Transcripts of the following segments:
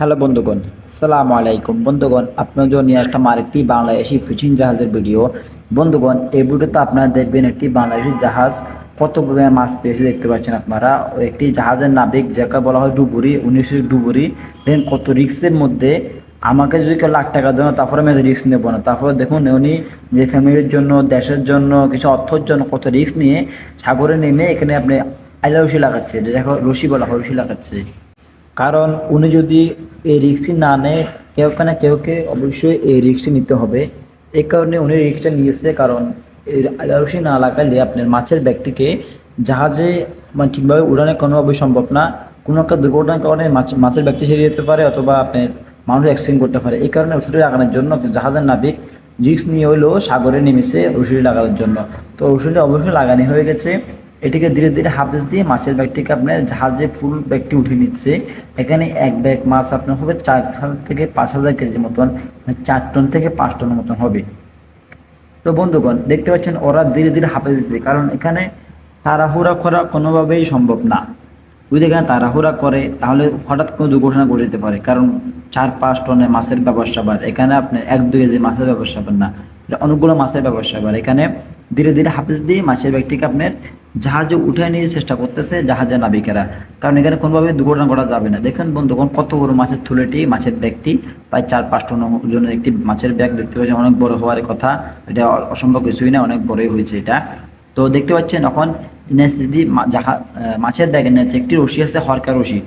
Hello বন্ধুগণ, আসসালামু আলাইকুম। বন্ধুগণ, আপনার জন্য নিয়ে আসলাম আরেকটি বাংলাদেশি ফিশিং জাহাজের ভিডিও বন্ধুগণ, এই ভিডিওতে আপনারা দেখবেন একটি বাংলাদেশি জাহাজ, কত পরিমাণে মাছ পেয়েছে দেখতে পাচ্ছেন আপনারা। একটি জাহাজের নাবিক, যাকে বলা হয় ডুবুরি উনিশশো ডুবুরি। দেখেন কত রিক্সের মধ্যে, আমাকে যদি কেউ লাখ টাকা দেন, তারপরে আমি রিস্ক নেব না। তারপরে দেখুন, উনি যে ফ্যামিলির জন্য, দেশের জন্য, কিছু অর্থের জন্য কত রিস্ক নিয়ে সাগরে নেমে এখানে আপনি আইলা রশি লাগাচ্ছে দেখো রশি বলা হয়, রশি লাগাচ্ছে। কারণ উনি যদি এই রিক্সি না নেয়, কেউ না কেউকে অবশ্যই এই রিক্সি নিতে হবে। এই কারণে উনি রিক্সটা নিয়েছে, কারণ এই রশি না লাগালে আপনার মাছের ব্যাগটিকে জাহাজে মানে ঠিকভাবে উড়ানো কোনোভাবেই সম্ভব না। কোনো একটা দুর্ঘটনার কারণে মাছ, মাছের ব্যাগটি সেরে যেতে পারে অথবা আপনার মানুষ অ্যাক্সিডেন্ট করতে পারে। এই কারণে ওষুধটি লাগানোর জন্য জাহাজের নাবিক রিক্স নিয়ে হলেও সাগরে নেমেছে ওষুধটি লাগানোর জন্য। তো ওষুধটি অবশ্যই লাগানো হয়ে গেছে। এটিকে ধীরে ধীরে হাফেজ দিয়ে মাছের ব্যাগটিকে আপনার জাহাজে ফুল ব্যাগটি উঠে নিচ্ছে। এখানে এক ব্যাগ মাছ আপনার হবে চার হাজার থেকে পাঁচ হাজার কেজি মতন মানে চার টন থেকে পাঁচ টনের মতন হবে। তো বন্ধুগণ, দেখতে পাচ্ছেন ওরা ধীরে ধীরে হাফেজ দিচ্ছে কারণ এখানে তাড়াহুড়া করা কোনোভাবেই সম্ভব না। যদি এখানে তাড়াহুড়া করে, তাহলে হঠাৎ কোনো দুর্ঘটনা ঘটে যেতে পারে, কারণ চার পাঁচ টনের মাছের ব্যবসা বার এখানে আপনি এক দুই কেজি মাছের ব্যবসা বার না অনেকগুলো মাছের ব্যবসা বার এখানে ধীরে ধীরে হাফেজ দিয়ে মাছের ব্যাগটিকে আপনার জাহাজে উঠে নিয়ে চেষ্টা করতেছে জাহাজের নাবিকেরা। কারণ এখানে কোনোভাবে দুর্ঘটনা ঘটা যাবে না। দেখেন বন্ধু বন্ধুগণ কত বড় মাছের থুলেটি মাছের ব্যাগটি প্রায় চার পাঁচ টন ওজনের একটি মাছের ব্যাগ দেখতে পাচ্ছেন। অনেক বড় হওয়ার কথা এটা অসম্ভব কিছুই না অনেক বড়ই হয়েছে এটা। তো দেখতে পাচ্ছেন এখন নেসিদি জাহা আহ, মাছের ব্যাগের নেছে একটি রশি আছে হরকা রশি।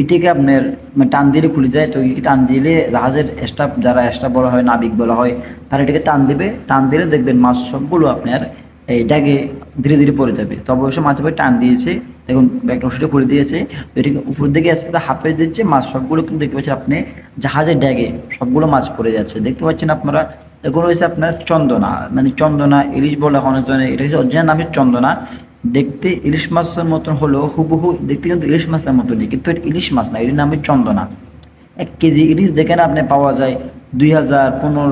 এটিকে আপনার মানে টান দিলে খুলে যায় তো এই টান দিলে জাহাজের স্টাফ যারা স্টাফ বলা হয় নাবিক বলা হয় তারা এটাকে টান দিবে। টান দিলে দেখবেন মাছ সবগুলো আপনার এই ড্যাগে ধীরে ধীরে পড়ে যাবে। তো অবশ্যই মাছ ভাই টান দিয়েছে। দেখুন ব্যাগটা রশিটা খুলে দিয়েছে। এটিকে উপর দিকে আস্তে আস্তে হাফে দিচ্ছে। মাছ সবগুলো কিন্তু দেখতে পাচ্ছেন আপনি জাহাজের ড্যাগে সবগুলো মাছ পড়ে যাচ্ছে। দেখতে পাচ্ছেন আপনারা, এগুলো হচ্ছে আপনার চন্দনা। মানে চন্দনা, ইলিশ বলে অনেকজনে এটা হচ্ছে অরিজিনাল নাম চন্দনা। দেখতে ইলিশ মাছের মতন হলেও হুবহু দেখতে কিন্তু ইলিশ মাছের মতনই, কিন্তু এটা ইলিশ মাছ না, এটির নাম চন্দনা। এক কেজি ইলিশ দেখেন আপনি পাওয়া যায় দুই হাজার পনেরো